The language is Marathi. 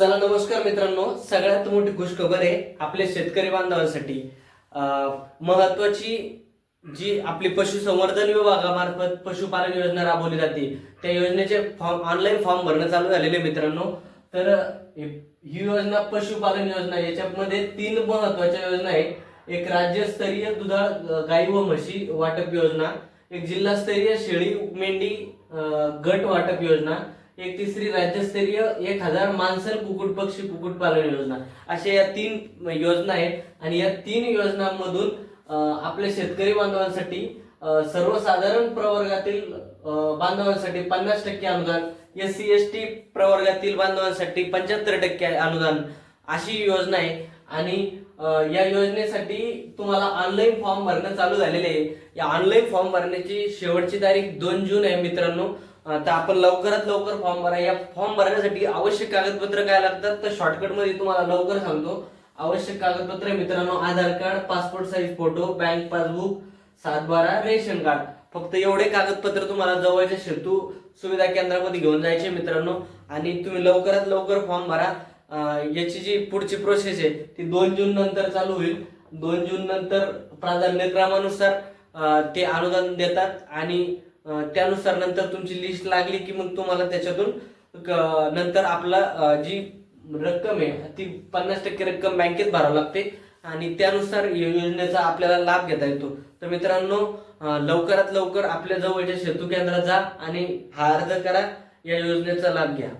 चला नमस्कार मित्रांनो. सगळ्यात मोठी खुशखबर आहे आपल्या शेतकरी बांधवांसाठी. महत्वाची जी आपली पशुसंवर्धन विभागामार्फत पशुपालन योजना राबवली जाते त्या योजनेचे फॉर्म ऑनलाईन फॉर्म भरणं चालू झालेले मित्रांनो. तर ही योजना पशुपालन योजना याच्यामध्ये तीन महत्त्वाच्या योजना आहेत. एक राज्यस्तरीय दुधाळ गाई व म्हशी वाटप योजना एक जिल्हास्तरीय शेळी मेंढी गट वाटप योजना एक तिसरी राज्यस्तरीय एक हजार माणसं कुकुट पक्षी कुक्कुटपालन योजना. अशा या तीन योजना आहेत आणि या तीन योजनांमधून आपल्या शेतकरी बांधवांसाठी सर्वसाधारण प्रवर्गातील बांधवांसाठी पन्नास टक्के अनुदान एस सी एस टी प्रवर्गातील बांधवांसाठी पंच्याहत्तर टक्के अनुदान अशी योजना आहे. आणि या योजनेसाठी तुम्हाला ऑनलाईन फॉर्म भरणं चालू झालेले आहे. या ऑनलाईन फॉर्म भरण्याची शेवटची तारीख दोन जून आहे मित्रांनो. तर आपण लवकरात लवकर फॉर्म भरा या फॉर्म भरण्यासाठी आवश्यक कागदपत्र काय लागतात? तर शॉर्टकटमध्ये तुम्हाला लवकर सांगतो. आवश्यक कागदपत्र मित्रांनो Aadhaar card passport size photo bank passbook सातबारा रेशन कार्ड. फक्त एवढे कागदपत्र तुम्हाला जवळच्या सेतू सुविधा केंद्रामध्ये घेऊन जायचे मित्रांनो. आणि तुम्ही लवकरात लवकर फॉर्म भरा. याची जी पुढची प्रोसेस आहे ती दोन जून नंतर चालू होईल. दोन जून नंतर प्राधान्यक्रमानुसार ते अनुदान देतात. आणि त्यानुसार नंतर तुमची लिस्ट लागली की मग तुम्हाला त्याच्यातून क- नंतर आपला जी रक्कम आहे ती पन्नास टक्के रक्कम बँकेत भरावी लागते. आणि त्यानुसार या योजनेचा आपल्याला लाभ घेता येतो. तर मित्रांनो लवकरात लवकर आपल्या जवळच्या सेतू केंद्रात जा आणि हा अर्ज करा. या योजनेचा लाभ घ्या.